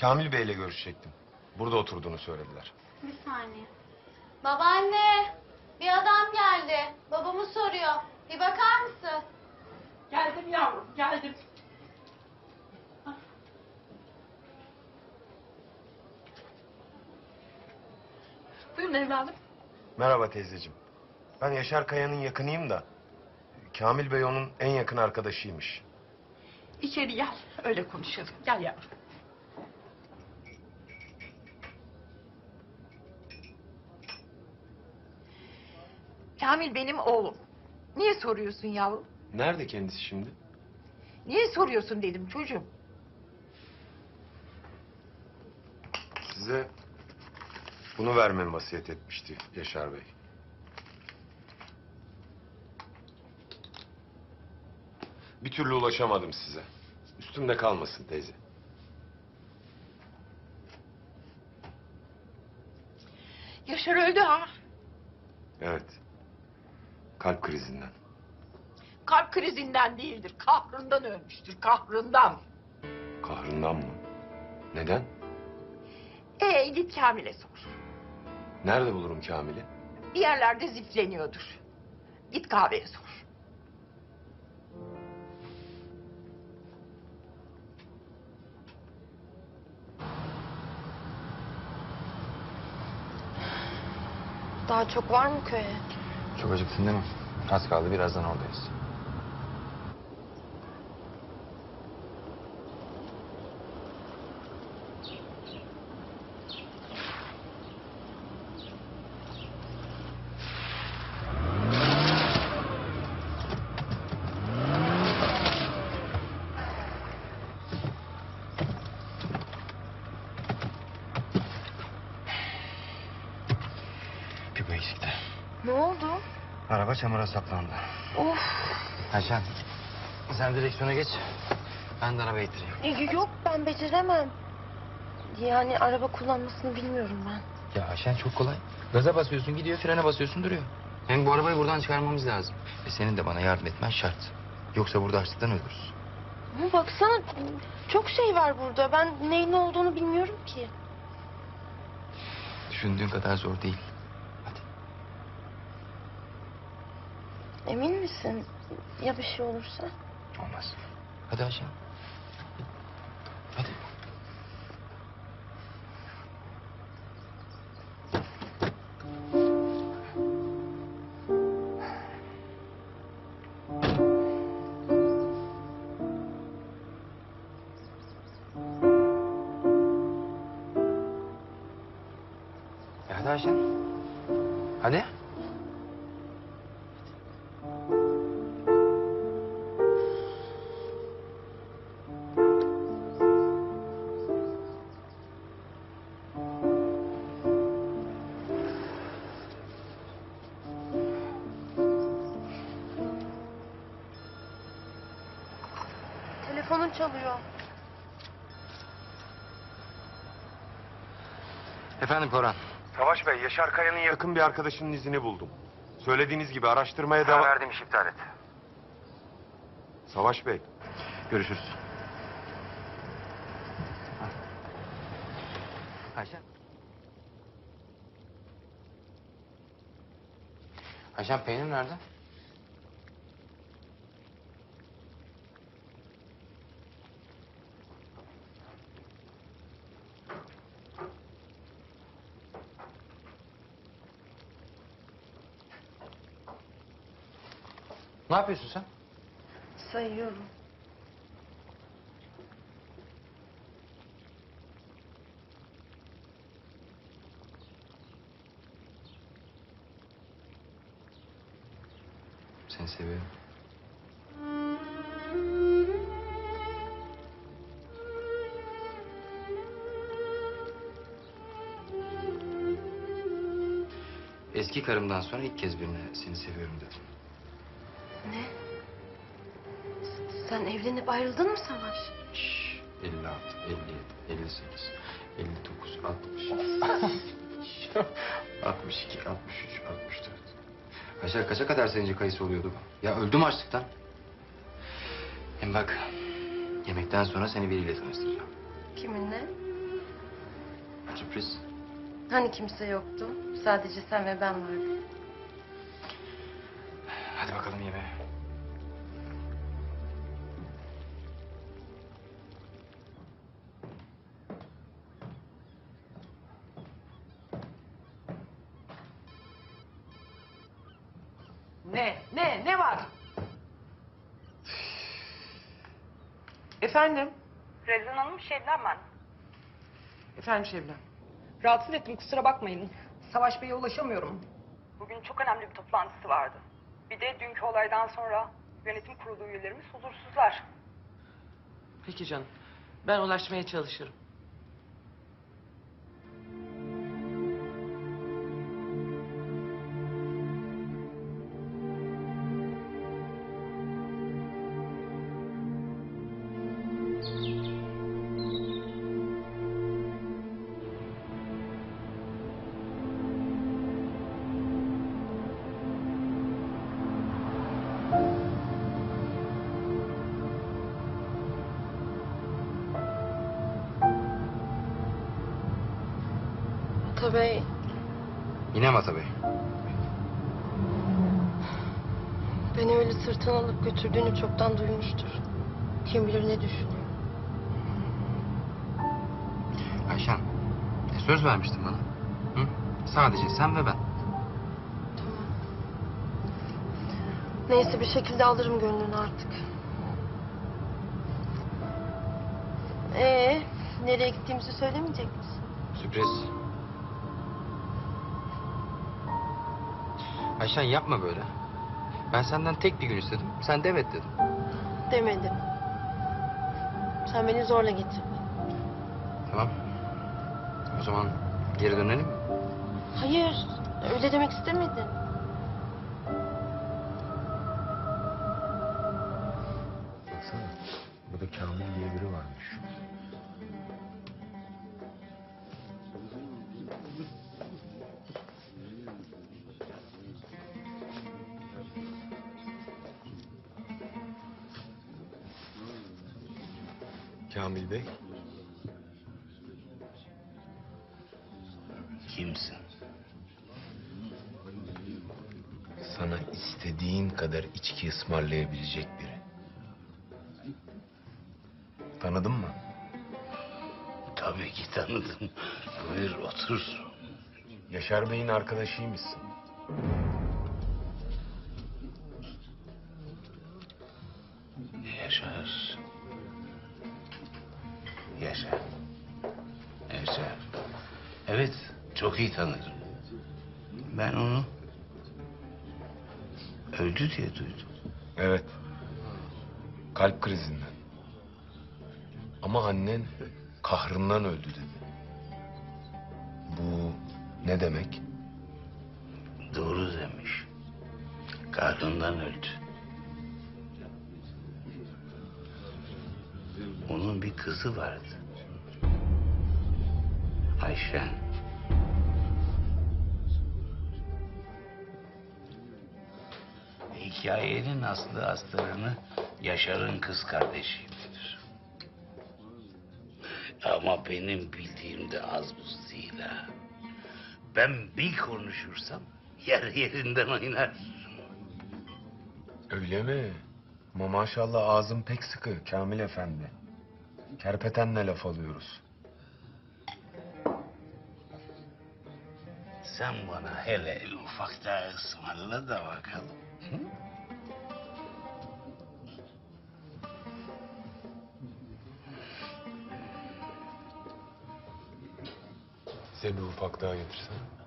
Kamil Bey'le görüşecektim. Burada oturduğunu söylediler. Bir saniye. Babaanne, bir adam geldi. Babamı soruyor. Bir bakar mısın? Geldim yavrum, geldim. Buyurun evladım. Merhaba teyzeciğim. Ben Yaşar Kaya'nın yakınıyım da... Kamil Bey onun en yakın arkadaşıymış. İçeri gel, öyle konuşalım. Gel yavrum. Kamil benim oğlum. Niye soruyorsun yavrum? Nerede kendisi şimdi? Niye soruyorsun dedim çocuğum. Size bunu vermemi vasiyet etmişti Yaşar Bey. Bir türlü ulaşamadım size. Üstümde kalmasın teyze. Yaşar öldü ha. Evet. Kalp krizinden. Kalp krizinden değildir. Kahrından ölmüştür. Kahrından. Kahrından mı? Neden? Ee git Kamil'e sor. Nerede bulurum Kamil'i? Bir yerlerde zifleniyordur. Git kahveye sor. Daha çok var mı köye? Çok acıktın değil mi? Az kaldı birazdan oradayız. Bir bu eksikti. Ne oldu? Araba çamura saplandı. Of. Ayşen sen direksiyona geç. Ben de araba ittireyim. y- Yok ben beceremem. Yani araba kullanmasını bilmiyorum ben. Ya Ayşen çok kolay. Gaza basıyorsun gidiyor frene basıyorsun duruyor. Hem bu arabayı buradan çıkarmamız lazım. E senin de bana yardım etmen şart. Yoksa burada açlıktan ölürüz. Ama baksana çok şey var burada. Ben neyin ne olduğunu bilmiyorum ki. Düşündüğün kadar zor değil. Hadi. Emin misin? Ya bir şey olursa? Olmaz. Hadi Ayşen. Hadi. E hadi Ayşen. Hadi. Çalıyor. Efendim Koran. Savaş Bey, Yaşar Kaya'nın yakın bir arkadaşının izini buldum. Söylediğiniz gibi araştırmaya devam... verdim iş iptal et. Savaş Bey, Görüşürüz. Ayşen. Ayşen peynir nerede? Ne yapıyorsun sen? Sayıyorum. Seni seviyorum. Eski karımdan sonra ilk kez birine seni seviyorum dedim. Ne? Sen evlenip ayrıldın mı Savaş? Şşş, 56, 57, 58, 59, 60, 62, 63, 64. Kaça, kaça kadar sence kayısı oluyordu? Ya öldüm açlıktan. Hem bak, Yemekten sonra seni biriyle tanıştıracağım. Kiminle? Sürpriz. Hani kimse yoktu. Sadece sen ve ben vardık. Hadi bakalım yemeğe. Ne? Ne? Ne var? Efendim? Rezan Hanım Şebnem ben. Efendim Şebnem. Rahatsız ettim kusura bakmayın. Savaş Bey'e ulaşamıyorum. Bugün çok önemli bir toplantısı vardı. Bir de dünkü olaydan sonra yönetim kurulu üyelerimiz huzursuzlar. Peki canım. Ben ulaşmaya çalışırım. Tabii Yine mi Atabey? beni öyle sırtına alıp götürdüğünü çoktan duymuştur. Kim bilir ne düşünüyor. Ayşen. e, söz vermiştin bana. Hı? Sadece sen ve ben. Tamam. Neyse bir şekilde alırım gönlünü artık. Ee, nereye gittiğimizi söylemeyecek misin? Sürpriz. Ayşen yapma böyle. Ben senden tek bir gün istedim. Sen de evet dedin. Demedim. Sen beni zorla getirdin. Tamam. O zaman geri dönelim mi? Hayır, öyle demek istemedim. Baksana. Burada Kamil diye biri varmış. Kamil Bey. Kimsin? Sana istediğin kadar içki ısmarlayabilecek biri. Tanıdın mı? Tabii ki tanıdım. Buyur otur. Yaşar Bey'in arkadaşıymışsın. Yaşar. Yaşar. Yaşar. Evet, çok iyi tanırım. Ben onu öldü diye duydum. Evet. Kalp krizinden. Ama annen kahrından öldü dedi. Bu ne demek? Doğru demiş. Karnından öldü. Onun bir kızı vardı. Ayşen. Hikayenin aslı astarını Yaşar'ın kız kardeşi bilir. Ama benim bildiğim de az buz değil ha. Ben bir konuşursam yer yerinden oynar. Öyle mi? Ama maşallah ağzın pek sıkı Kamil Efendi. Kerpetenle laf alıyoruz. Sen bana hele ufak daha ısmarla da bakalım. Hı? Bir ufak daha getirsene.